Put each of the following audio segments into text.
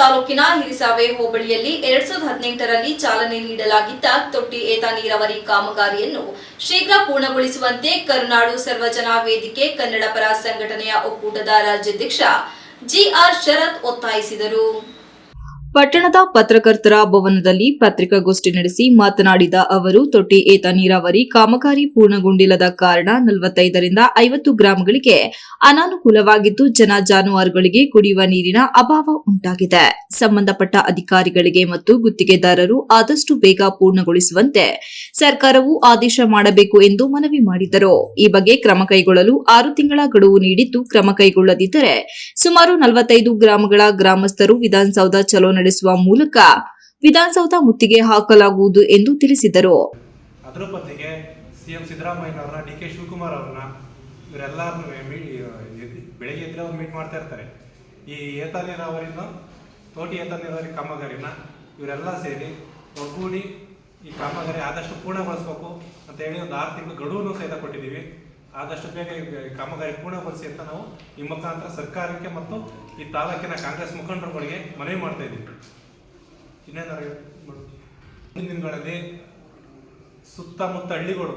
ತಾಲೂಕಿನ ಹಿರಿಸಾವೆ ಹೋಬಳಿಯಲ್ಲಿ ಎರಡ್ ಸಾವಿರದ ಹದಿನೆಂಟರಲ್ಲಿ ಚಾಲನೆ ನೀಡಲಾಗಿದ್ದ ತೊಟ್ಟಿ ಏತ ನೀರಾವರಿ ಕಾಮಗಾರಿಯನ್ನು ಶೀಘ್ರ ಪೂರ್ಣಗೊಳಿಸುವಂತೆ ಕರುನಾಡು ಸರ್ವಜನ ವೇದಿಕೆ ಕನ್ನಡ ಪರ ಸಂಘಟನೆಯ ಒಕ್ಕೂಟದ ರಾಜ್ಯಾಧ್ಯಕ್ಷ ಜಿಆರ್ ಶರತ್ ಒತ್ತಾಯಿಸಿದರು. ಪಟ್ಟಣದ ಪತ್ರಕರ್ತರ ಭವನದಲ್ಲಿ ಪತ್ರಿಕಾಗೋಷ್ಠಿ ನಡೆಸಿ ಮಾತನಾಡಿದ ಅವರು, ತೊಟ್ಟಿ ಏತ ನೀರಾವರಿ ಕಾಮಗಾರಿ ಪೂರ್ಣಗೊಂಡಿಲ್ಲದ ಕಾರಣ ನಲವತ್ತೈದರಿಂದ ಐವತ್ತು ಗ್ರಾಮಗಳಿಗೆ ಅನಾನುಕೂಲವಾಗಿದ್ದು, ಜನ ಜಾನುವಾರುಗಳಿಗೆ ಕುಡಿಯುವ ನೀರಿನ ಅಭಾವ ಉಂಟಾಗಿದೆ. ಸಂಬಂಧಪಟ್ಟ ಅಧಿಕಾರಿಗಳಿಗೆ ಮತ್ತು ಗುತ್ತಿಗೆದಾರರು ಆದಷ್ಟು ಬೇಗ ಪೂರ್ಣಗೊಳಿಸುವಂತೆ ಸರ್ಕಾರವು ಆದೇಶ ಮಾಡಬೇಕು ಎಂದು ಮನವಿ ಮಾಡಿದರು. ಈ ಬಗ್ಗೆ ಕ್ರಮ ಕೈಗೊಳ್ಳಲು ಆರು ತಿಂಗಳ ಗಡುವು ನೀಡಿದ್ದು, ಕ್ರಮ ಕೈಗೊಳ್ಳದಿದ್ದರೆ ಸುಮಾರು ನಲವತ್ತೈದು ಗ್ರಾಮಗಳ ಗ್ರಾಮಸ್ಥರು ವಿಧಾನಸೌಧ ಚಲೋ ನಡೆಸುವ ಮೂಲಕ ವಿಧಾನಸೌಧ ಮುತ್ತಿಗೆ ಹಾಕಲಾಗುವುದು ಎಂದು ತಿಳಿಸಿದರು. ಅದ್ರ ಬದಲಿಗೆ ಸಿ ಎಂ ಸಿದ್ದರಾಮಯ್ಯನವ್ರನ್ನ, ಡಿ ಕೆ ಶಿವಕುಮಾರ್ ಅವ್ರನ್ನ ಇವರೆಲ್ಲರನ್ನು ಬೆಳಗ್ಗೆ ಎದ್ರೆ ಅವ್ರು ಮೀಟ್ ಮಾಡ್ತಾ ಇರ್ತಾರೆ. ಈ ಏತ ನೀರಾವರಿನ, ತೋಟಿ ಏತ ನೀರಾವರಿ ಕಾಮಗಾರಿನ ಇವರೆಲ್ಲ ಸೇರಿ ಒಗ್ಗೂಡಿ ಈ ಕಾಮಗಾರಿ ಆದಷ್ಟು ಪೂರ್ಣಗೊಳಿಸ್ಬೇಕು ಅಂತ ಹೇಳಿ ಒಂದು ಆರು ತಿಂಗಳು ಗಡುವನ್ನು ಸಹಿತ ಕೊಟ್ಟಿದ್ದೀವಿ. ಆದಷ್ಟು ಬೇಗ ಕಾಮಗಾರಿ ಪೂರ್ಣಗೊಳಿಸಿ ಅಂತ ನಾವು ಈ ಮುಖಾಂತರ ಸರ್ಕಾರಕ್ಕೆ ಮತ್ತು ಈ ತಾಲೂಕಿನ ಕಾಂಗ್ರೆಸ್ ಮುಖಂಡರುಗಳಿಗೆ ಮನವಿ ಮಾಡ್ತಾ ಇದ್ದೀವಿ. ಇನ್ನೇನಾರು ದಿನಗಳಲ್ಲಿ ಸುತ್ತಮುತ್ತ ಹಳ್ಳಿಗಳು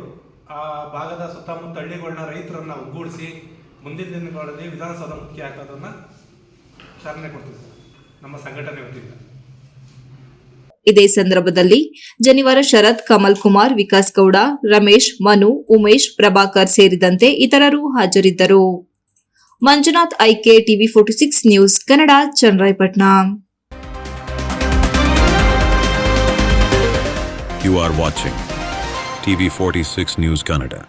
ಆ ಭಾಗದ ಸುತ್ತಮುತ್ತ ಹಳ್ಳಿಗಳನ್ನ ರೈತರನ್ನ ಒಗ್ಗೂಡಿಸಿ ಮುಂದಿನ ದಿನಗಳಲ್ಲಿ ವಿಧಾನಸೌಧ ಮುಖ್ಯ ಹಾಕೋದನ್ನ ಚಾಲನೆ ಕೊಡ್ತೀವಿ. ನಮ್ಮ ಸಂಘಟನೆ ವತಿಯಿಂದ. ಇದೇ ಸಂದರ್ಭದಲ್ಲಿ ಜನಿವಾರ ಶರತ್, ಕಮಲ್ ಕುಮಾರ್, ವಿಕಾಸ್ ಗೌಡ, ರಮೇಶ್, ಮನು, ಉಮೇಶ್, ಪ್ರಭಾಕರ್ ಸೇರಿದಂತೆ ಇತರರು ಹಾಜರಿದ್ದರು Manjunath, IK TV forty six news Kannada, Channarayapatna You are watching 46 News Kannada.